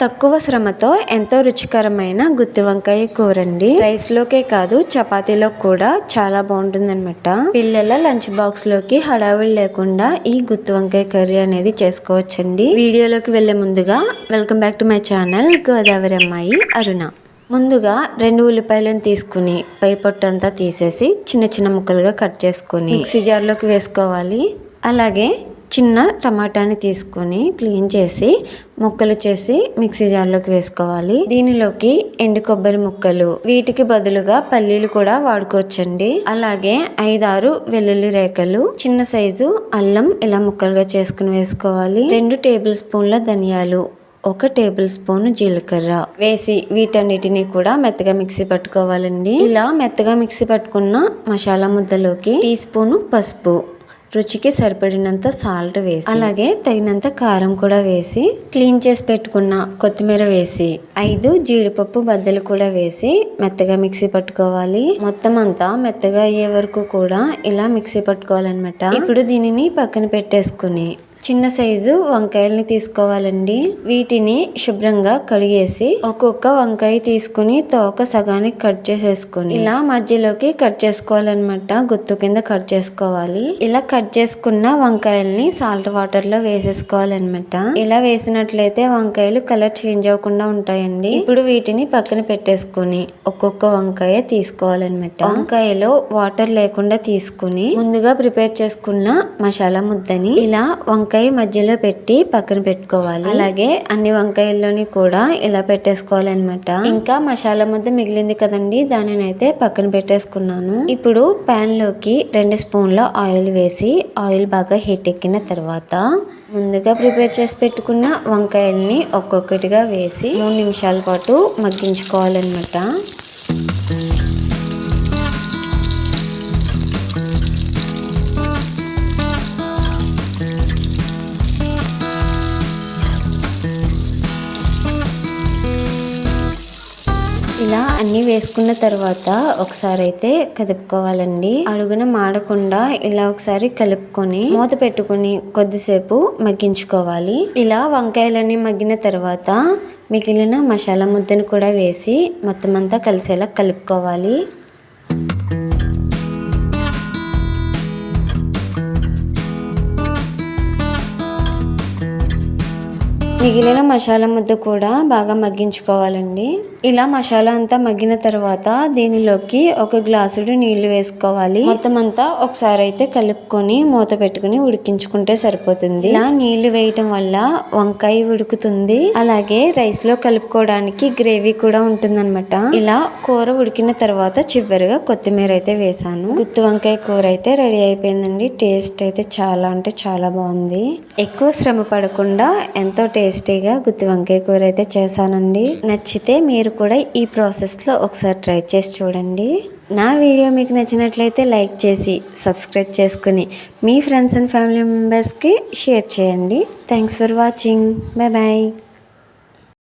తక్కువ శ్రమతో ఎంతో రుచికరమైన గుత్తి వంకాయ కూర అండి రైస్ లోకే కాదు చపాతీలో కూడా చాలా బాగుంటుంది అనమాట పిల్లల లంచ్ బాక్స్లోకి హడావిడి లేకుండా ఈ గుత్తి వంకాయ కర్రీ అనేది చేసుకోవచ్చండి. వీడియోలోకి వెళ్ళే ముందుగా welcome back to my channel Godavari Ammayi Aruna. ముందుగా రెండు ఉల్లిపాయలను తీసుకుని పై పొట్టు అంతా తీసేసి చిన్న చిన్న ముక్కలుగా కట్ చేసుకుని మిక్సీ జార్లోకి వేసుకోవాలి. అలాగే చిన్న టమాటాని తీసుకొని క్లీన్ చేసి ముక్కలు చేసి మిక్సీ జార్లోకి వేసుకోవాలి. దీనిలోకి ఎండు కొబ్బరి ముక్కలు వీటికి బదులుగా పల్లీలు కూడా వాడుకోవచ్చండి. అలాగే ఐదారు వెల్లుల్లి రేఖలు చిన్న సైజు అల్లం ఇలా ముక్కలుగా చేసుకుని వేసుకోవాలి. రెండు టేబుల్ స్పూన్ల ధనియాలు ఒక టేబుల్ స్పూన్ జీలకర్ర వేసి వీటన్నిటిని కూడా మెత్తగా మిక్సీ పట్టుకోవాలండి. ఇలా మెత్తగా మిక్సీ పట్టుకున్న మసాలా ముద్దలోకి టీ స్పూన్ పసుపు రుచికి సరిపడినంత సాల్ట్ వేసి అలాగే తగినంత కారం కూడా వేసి క్లీన్ చేసి పెట్టుకున్న కొత్తిమీర వేసి ఐదు జీడిపప్పు బద్దలు కూడా వేసి మెత్తగా మిక్సీ పట్టుకోవాలి. మొత్తం అంతా మెత్తగా అయ్యే వరకు కూడా ఇలా మిక్సీ పట్టుకోవాలన్నమాట. ఇప్పుడు దీనిని పక్కన పెట్టేసుకుని చిన్న సైజు వంకాయల్ని తీసుకోవాలండి. వీటిని శుభ్రంగా కడిగేసి ఒక్కొక్క వంకాయ తీసుకుని తోక సగానికి కట్ చేసేసుకుని ఇలా మధ్యలోకి కట్ చేసుకోవాలన్నమాట. గుత్తు కింద కట్ చేసుకోవాలి. ఇలా కట్ చేసుకున్న వంకాయల్ని సాల్ట్ వాటర్లో వేసేసుకోవాలన్నమాట. ఇలా వేసినట్లయితే వంకాయలు కలర్ చేంజ్ అవ్వకుండా ఉంటాయండి. ఇప్పుడు వీటిని పక్కన పెట్టేసుకుని ఒక్కొక్క వంకాయ తీసుకోవాలన్నమాట. వంకాయలో వాటర్ లేకుండా తీసుకుని ముందుగా ప్రిపేర్ చేసుకున్న మసాలా ముద్దని ఇలా వంకాయ వంకాయ మధ్యలో పెట్టి పక్కన పెట్టుకోవాలి. అలాగే అన్ని వంకాయల్లోని కూడా ఇలా పెట్టేసుకోవాలన్నమాట. ఇంకా మసాలా ముద్ద మిగిలింది కదండి దానిని అయితే పక్కన పెట్టేసుకున్నాను. ఇప్పుడు పాన్లోకి రెండు స్పూన్ల ఆయిల్ వేసి ఆయిల్ బాగా హీట్ ఎక్కిన తర్వాత ముందుగా ప్రిపేర్ చేసి పెట్టుకున్న వంకాయల్ని ఒక్కొక్కటిగా వేసి మూడు నిమిషాల పాటు మగ్గించుకోవాలన్నమాట. ఇలా అన్ని వేసుకున్న తర్వాత ఒకసారి అయితే కదుపుకోవాలండి అడుగున మాడకుండా ఇలా ఒకసారి కలుపుకొని మూత పెట్టుకుని కొద్దిసేపు మగ్గించుకోవాలి. ఇలా వంకాయలన్నీ మగ్గిన తర్వాత మిగిలిన మసాలా ముద్దను కూడా వేసి మొత్తం అంతా కలిసేలా కలుపుకోవాలి. మిగిలిన మసాలా ముద్ద కూడా బాగా మగ్గించుకోవాలండి. ఇలా మసాలా అంతా మగ్గిన తర్వాత దీనిలోకి ఒక గ్లాసుడు నీళ్ళు వేసుకోవాలి. మొత్తం అంతా ఒకసారి అయితే కలుపుకొని మూత పెట్టుకుని ఉడికించుకుంటే సరిపోతుంది. ఇలా నీళ్ళు వేయటం వల్ల వంకాయ ఉడుకుతుంది. అలాగే రైస్లో కలుపుకోవడానికి గ్రేవీ కూడా ఉంటుందన్నమాట. ఇలా కూర ఉడికిన తర్వాత చివరిగా కొత్తిమీర అయితే వేసాను గుత్తి వంకాయ కూర అయితే రెడీ అయిపోయిందండి. టేస్ట్ అయితే చాలా అంటే చాలా బాగుంది. ఎక్కువ శ్రమ పడకుండా ఎంతో టేస్ట్ టేస్టీగా గుత్తి వంకాయ కూర అయితే చేశానండి. నచ్చితే మీరు కూడా ఈ ప్రాసెస్లో ఒకసారి ట్రై చేసి చూడండి. నా వీడియో మీకు నచ్చినట్లయితే లైక్ చేసి సబ్స్క్రైబ్ చేసుకుని మీ ఫ్రెండ్స్ అండ్ ఫ్యామిలీ మెంబర్స్కి షేర్ చేయండి. Thanks for watching. Bye bye